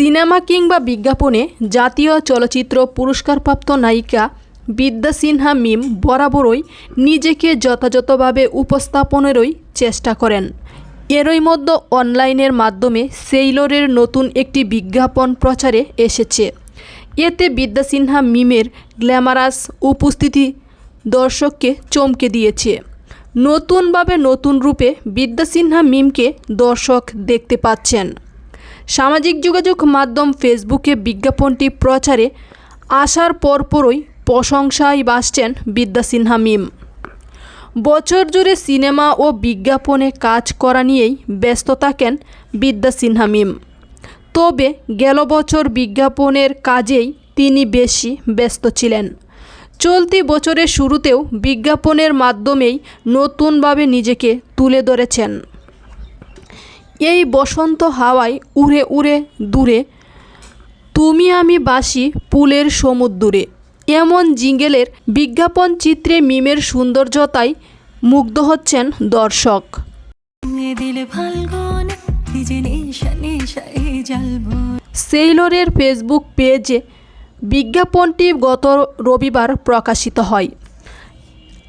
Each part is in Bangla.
সিনেমা কিংবা বিজ্ঞাপনে জাতীয় চলচ্চিত্র পুরস্কারপ্রাপ্ত নায়িকা বিদ্যা সিনহা মিম বরাবরই নিজেকে যথাযথভাবে উপস্থাপনেরই চেষ্টা করেন। এরই মধ্যে অনলাইনের মাধ্যমে সেইলরের নতুন একটি বিজ্ঞাপন প্রচারে এসেছে। এতে বিদ্যা সিনহা মিমের গ্ল্যামারাস উপস্থিতি দর্শককে চমকে দিয়েছে। নতুনভাবে নতুন রূপে বিদ্যা সিনহা মিমকে দর্শক দেখতে পাচ্ছেন। সামাজিক যোগাযোগ মাধ্যম ফেসবুকে বিজ্ঞাপনটি প্রচারে আসার পরপরই প্রশংসায় বাসছেন বিদ্যা সিনহা মিম। বছর জুড়ে সিনেমা ও বিজ্ঞাপনে কাজ করা নিয়েই ব্যস্ত থাকেন বিদ্যা সিনহা মিম। তবে গেল বছর বিজ্ঞাপনের কাজেই তিনি বেশি ব্যস্ত ছিলেন। চলতি বছরের শুরুতেও বিজ্ঞাপনের মাধ্যমেই নতুনভাবে নিজেকে তুলে ধরেছেন। এই বসন্ত হাওয়ায় উড়ে উড়ে দূরে, তুমি আমি বাসি পুলের সমুদ্রে এমন জিঙ্গেলের বিজ্ঞাপন চিত্রে মিমের সৌন্দর্যতায় মুগ্ধ হচ্ছেন দর্শক। সেইলরের ফেসবুক পেজে বিজ্ঞাপনটি গত রবিবার প্রকাশিত হয়।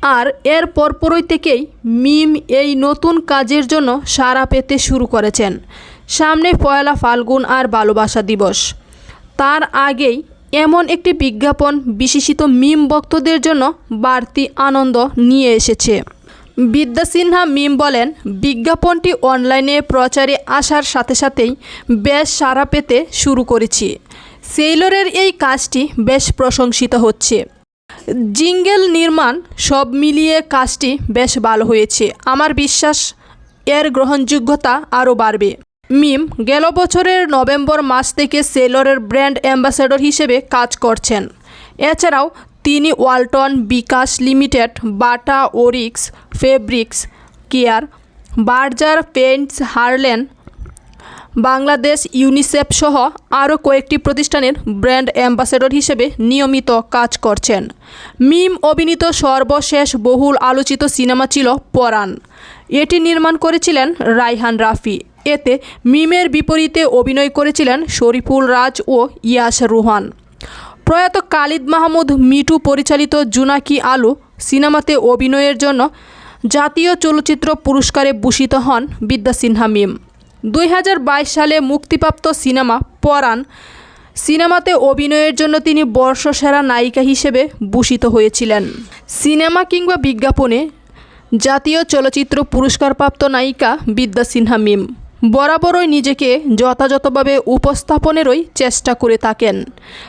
আর এর পরপরই থেকেই মিম এই নতুন কাজের জন্য সাড়া পেতে শুরু করেছেন। সামনে পয়লা ফাল্গুন আর ভালোবাসা দিবস। তার আগেই এমন একটি বিজ্ঞাপন বিশেষিত মিম ভক্তদের জন্য বাড়তি আনন্দ নিয়ে এসেছে। বিদ্যা সিনহা মিম বলেন, বিজ্ঞাপনটি অনলাইনে প্রচারে আসার সাথে সাথেই বেশ সাড়া পেতে শুরু করেছি। সেইলরের এই কাজটি বেশ প্রশংসিত হচ্ছে। জিঙ্গেল নির্মাণ সব মিলিয়ে কাজটি বেশ ভালো হয়েছে। আমার বিশ্বাস, এর গ্রহণযোগ্যতা আরও বাড়বে। মিম গেল বছরের নভেম্বর মাস থেকে সেলরের ব্র্যান্ড অ্যাম্বাসেডর হিসেবে কাজ করছেন। এছাড়াও তিনি Walton bKash limited, Bata Oryx Fabrics Care, Berger Paints হারলেন Bangladesh UNICEF সহ আরও কয়েকটি প্রতিষ্ঠানের ব্র্যান্ড অ্যাম্বাসেডর হিসেবে নিয়মিত কাজ করছেন। মিম অভিনীত সর্বশেষ বহুল আলোচিত সিনেমা ছিল পরাণ। এটি নির্মাণ করেছিলেন রাইহান রাফি। এতে মিমের বিপরীতে অভিনয় করেছিলেন শরীফুল রাজ ও ইয়াস রুহান। প্রয়াত কালিদ মাহমুদ মিটু পরিচালিত জুনাকি আলু সিনেমাতে অভিনয়ের জন্য জাতীয় চলচ্চিত্র পুরস্কারে ভূষিত হন বিদ্যা সিনহা মিম। দুই হাজার বাইশ সালে মুক্তিপ্রাপ্ত সিনেমা পরাণ সিনেমাতে অভিনয়ের জন্য তিনি বর্ষসেরা নায়িকা হিসেবে ভূষিত হয়েছিলেন। সিনেমা কিংবা বিজ্ঞাপনে জাতীয় চলচ্চিত্র পুরস্কারপ্রাপ্ত নায়িকা বিদ্যা সিনহা মিম বরাবরই নিজেকে যথাযথভাবে উপস্থাপনেরই চেষ্টা করে থাকেন।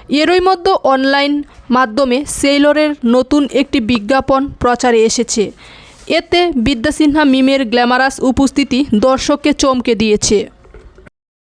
এরই মধ্যে অনলাইন মাধ্যমে সেইলরের নতুন একটি বিজ্ঞাপন প্রচারে এসেছে। এতে বিদ্যা সিনহা মিমের গ্ল্যামারাস উপস্থিতি দর্শককে চমকে দিয়েছে।